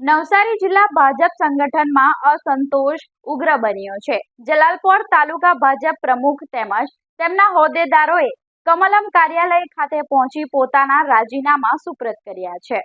નવસારી જિલ્લા ભાજપ સંગઠનમાં અસંતોષ ઉગ્ર બન્યો છે. જલાલપોર તાલુકા ભાજપ પ્રમુખ તેમજ તેમના હોદ્દેદારોએ કમલમ કાર્યાલય ખાતે પહોંચી પોતાના રાજીનામા સુપ્રત કર્યા છે.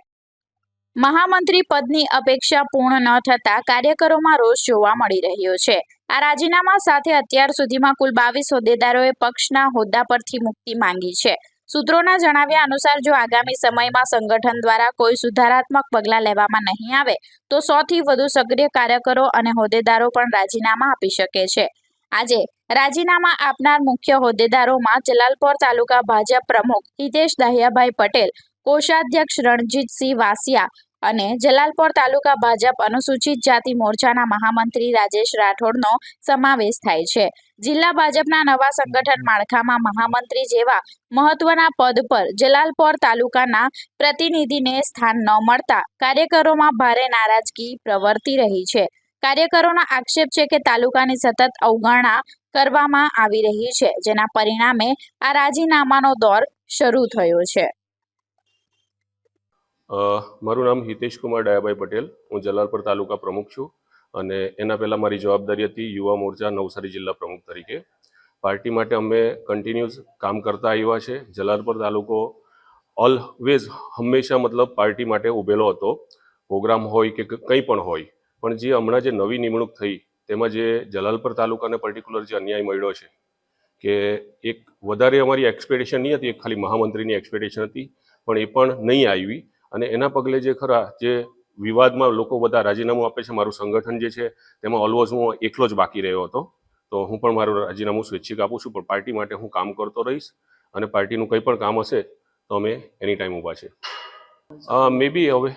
મહામંત્રી પદની અપેક્ષા પૂર્ણ ન થતા કાર્યકરોમાં રોષ જોવા મળી રહ્યો છે. આ રાજીનામા સાથે અત્યાર સુધીમાં કુલ બાવીસ હોદ્દેદારોએ પક્ષના હોદ્દા પરથી મુક્તિ માંગી છે. સૂત્રોના જણાવ્યા અનુસાર, જો આગામી સમયમાં સંગઠન દ્વારા કોઈ સુધારાત્મક પગલાં લેવામાં નહીં આવે, તો સોથી વધુ સક્રિય કાર્યકરો અને હોદ્દેદારો પણ રાજીનામા આપી શકે છે. આજે રાજીનામા આપનાર મુખ્ય હોદ્દેદારોમાં જલાલપોર તાલુકા ભાજપ પ્રમુખ હિતેશ દહિયાભાઈ પટેલ, કોષાધ્યક્ષ રણજીતસિંહ વાસિયા અને જલાલપોર તાલુકા ભાજપ અનુસૂચિત જાતિ મોરચાના મહામંત્રી રાજેશ રાઠોડનો સમાવેશ થાય છે. જિલ્લા ભાજપના નવા સંગઠન માળખામાં મહામંત્રી જેવા મહત્વના પદ પર જલાલપોર તાલુકાના પ્રતિનિધિને સ્થાન ન મળતા કાર્યકરોમાં ભારે નારાજગી પ્રવર્તી રહી છે. કાર્યકરોનો આક્ષેપ છે કે તાલુકાની સતત અવગણના કરવામાં આવી રહી છે, જેના પરિણામે આ રાજીનામાનો દોર શરૂ થયો છે. મારું નામ હિતેશ કુમાર ડાયાભાઈ પટેલ. હું જલાલપર તાલુકા પ્રમુખ છું અને એના પહેલાં મારી જવાબદારી હતી યુવા મોરચા નવસારી જિલ્લા પ્રમુખ તરીકે. પાર્ટી માટે અમે કન્ટિન્યુઅસ કામ કરતા આવ્યા છે. જલાલપર તાલુકો ઓલવેઝ હંમેશા મતલબ પાર્ટી માટે ઊભેલો હતો. પ્રોગ્રામ હોય કે કંઈ પણ હોય. પણ જે હમણાં જે નવી નિમણૂક થઈ, તેમાં જે જલાલપર તાલુકાને પર્ટિક્યુલર જે અન્યાય મળ્યો છે, કે એક વધારે અમારી એક્સપેક્ટેશન નહીં હતી, એક ખાલી મહામંત્રીની એક્સપેક્ટેશન હતી, પણ એ પણ નહીં આવી. અને એના પગલે જે ખરા જે વિવાદમાં લોકો બધા રાજીનામું આપે છે, મારું સંગઠન જે છે, તેમાં ઓલવોઝ હું એકલો જ બાકી રહ્યો હતો. તો હું પણ મારું રાજીનામું સ્વૈચ્છિક આપું છું, પણ પાર્ટી માટે હું કામ કરતો રહીશ અને પાર્ટીનું કંઈ પણ કામ હશે તો અમે એની ટાઈમ ઊભા છે મે બી હવે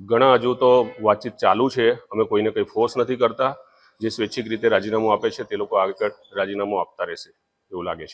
ઘણા હજુ તો વાતચીત ચાલુ છે, અમે કોઈને કંઈ ફોર્સ નથી કરતા. જે સ્વૈચ્છિક રીતે રાજીનામું આપે છે, તે લોકો આગળ રાજીનામું આપતા રહેશે, એવું લાગે છે.